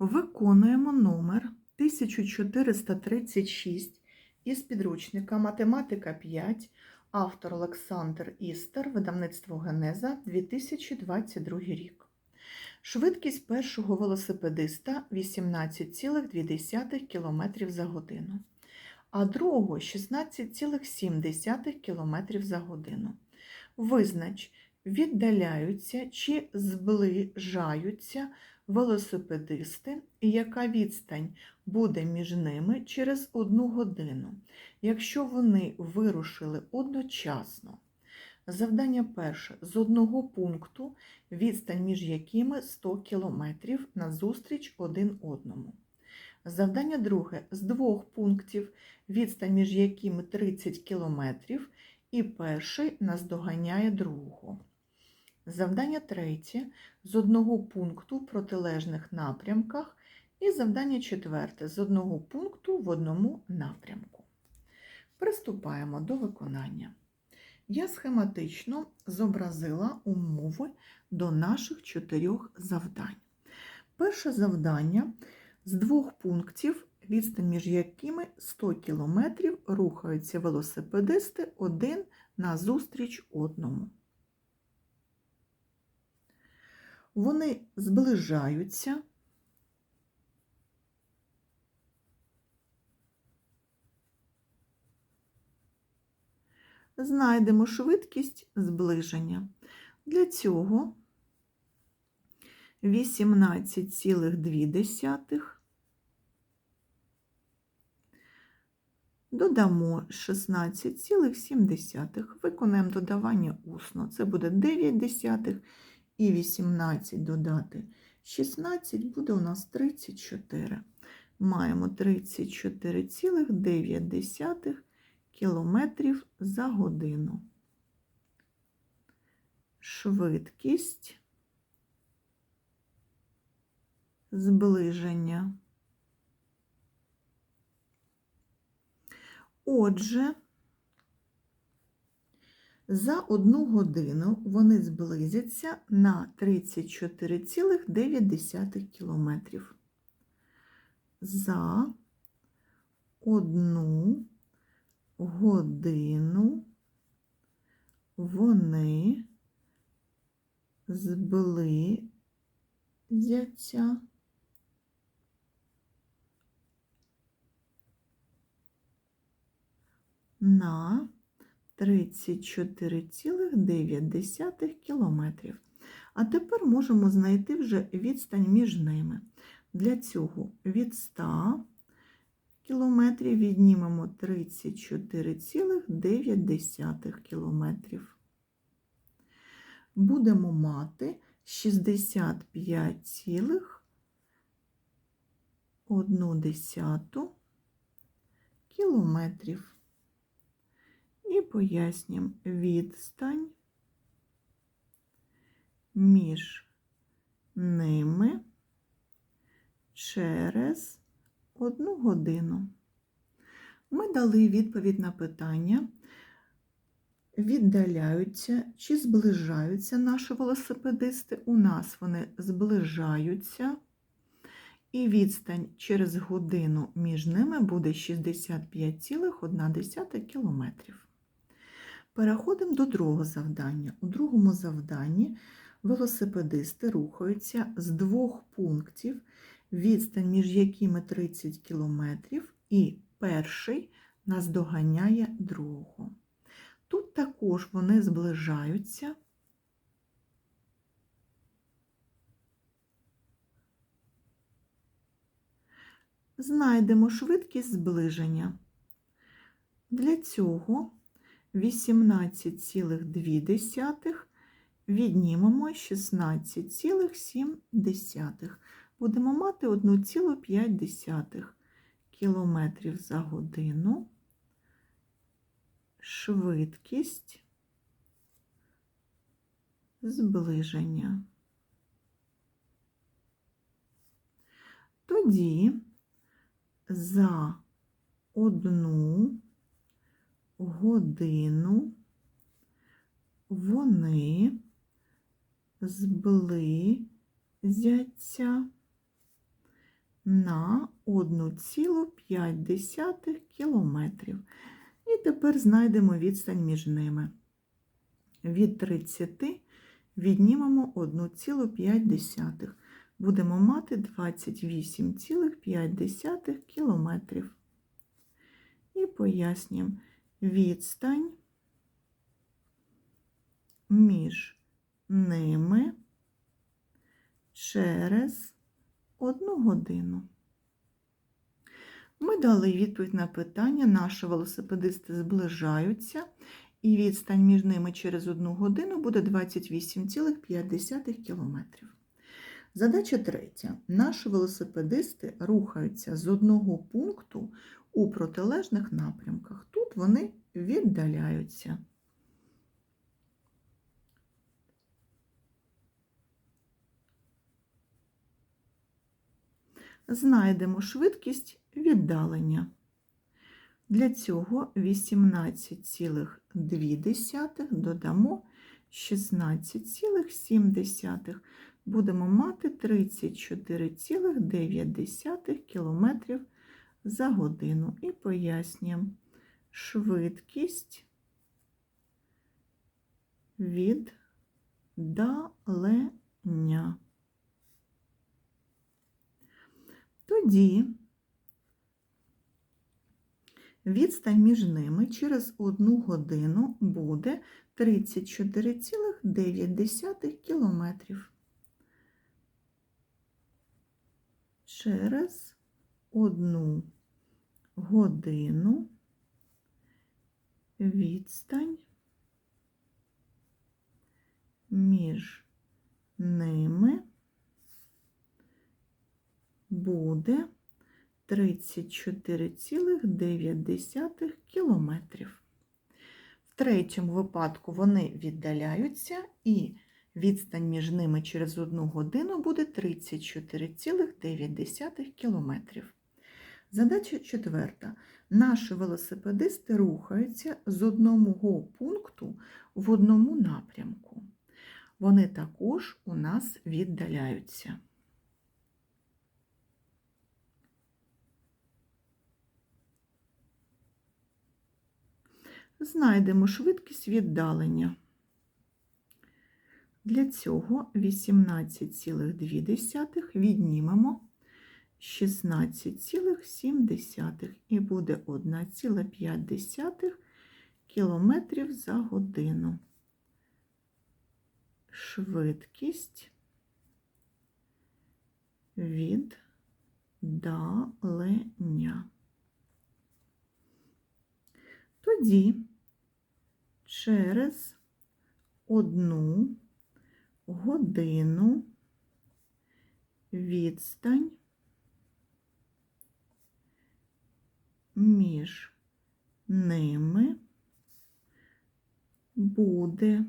Виконуємо номер 1436 із підручника Математика 5, автор Олександр Істер, видавництво Генеза 2022 рік. Швидкість першого велосипедиста 18,2 км за годину, а другого 16,7 км за годину. Визнач, віддаляються чи зближаються велосипедисти і яка відстань буде між ними через одну годину, якщо вони вирушили одночасно. Завдання перше з одного пункту, відстань між якими 100 км назустріч один одному. Завдання друге з двох пунктів, відстань між якими 30 км, і перший наздоганяє другого. Завдання третє з одного пункту в протилежних напрямках. І завдання четверте з одного пункту в одному напрямку. Приступаємо до виконання. Я схематично зобразила умови до наших чотирьох завдань. Перше завдання з двох пунктів, відстань між якими 100 км рухаються велосипедисти один назустріч одному. Вони зближаються. Знайдемо швидкість зближення. Для цього 18,2 додамо 16,7. Виконаємо додавання усно. Це буде 9 десятих і 18 додати 16 буде у нас 34. Маємо 34,9 кілометрів за годину. Швидкість зближення. Отже, за одну годину вони зблизяться на 34,9 кілометрів. За одну годину вони зблизяться на 34,9 кілометрів. А тепер можемо знайти вже відстань між ними. Для цього від 100 кілометрів віднімемо 34,9 кілометрів. Будемо мати 65,1 кілометрів. І пояснюємо відстань між ними через одну годину. Ми дали відповідь на питання, віддаляються чи зближаються наші велосипедисти. У нас вони зближаються, і відстань через годину між ними буде 65,1 кілометрів. Переходимо до другого завдання. У другому завданні велосипедисти рухаються з двох пунктів, відстань між якими 30 км, і перший наздоганяє другого. Тут також вони зближаються. Знайдемо швидкість зближення. Для цього 18,2 віднімемо 16,7. Будемо мати 1,5 км за годину. Швидкість зближення. Тоді за одну годину вони зблизяться на 1,5 кілометрів. І тепер знайдемо відстань між ними. Від 30 віднімемо 1,5. Будемо мати 28,5 кілометрів. І пояснюємо відстань між ними через одну годину. Ми дали відповідь на питання, наші велосипедисти зближаються, і відстань між ними через одну годину буде 28,5 км. Задача третя. Наші велосипедисти рухаються з одного пункту у протилежних напрямках. Тут вони віддаляються. Знайдемо швидкість віддалення. Для цього 18,2 додамо 16,7. Будемо мати 34,9 км за годину. І пояснюємо швидкість віддалення. Тоді відстань між ними через одну годину буде 34,9 кілометрів. Через одну годину відстань між ними буде 34,9 кілометрів. В третьому випадку вони віддаляються, і відстань між ними через одну годину буде 34,9 кілометрів. Задача четверта. Наші велосипедисти рухаються з одного пункту в одному напрямку. Вони також у нас віддаляються. Знайдемо швидкість віддалення. Для цього 18,2 віднімемо 16,7 і буде 1,5 км за годину. Швидкість віддалення. Тоді через одну годину відстань між ними буде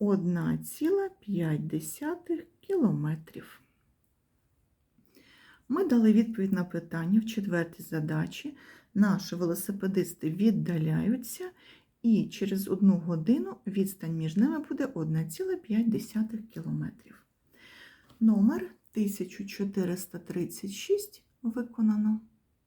1,5 кілометрів. Ми дали відповідь на питання в четвертій задачі. Наші велосипедисти віддаляються, і через одну годину відстань між ними буде 1,5 кілометрів. Номер 1436 виконано.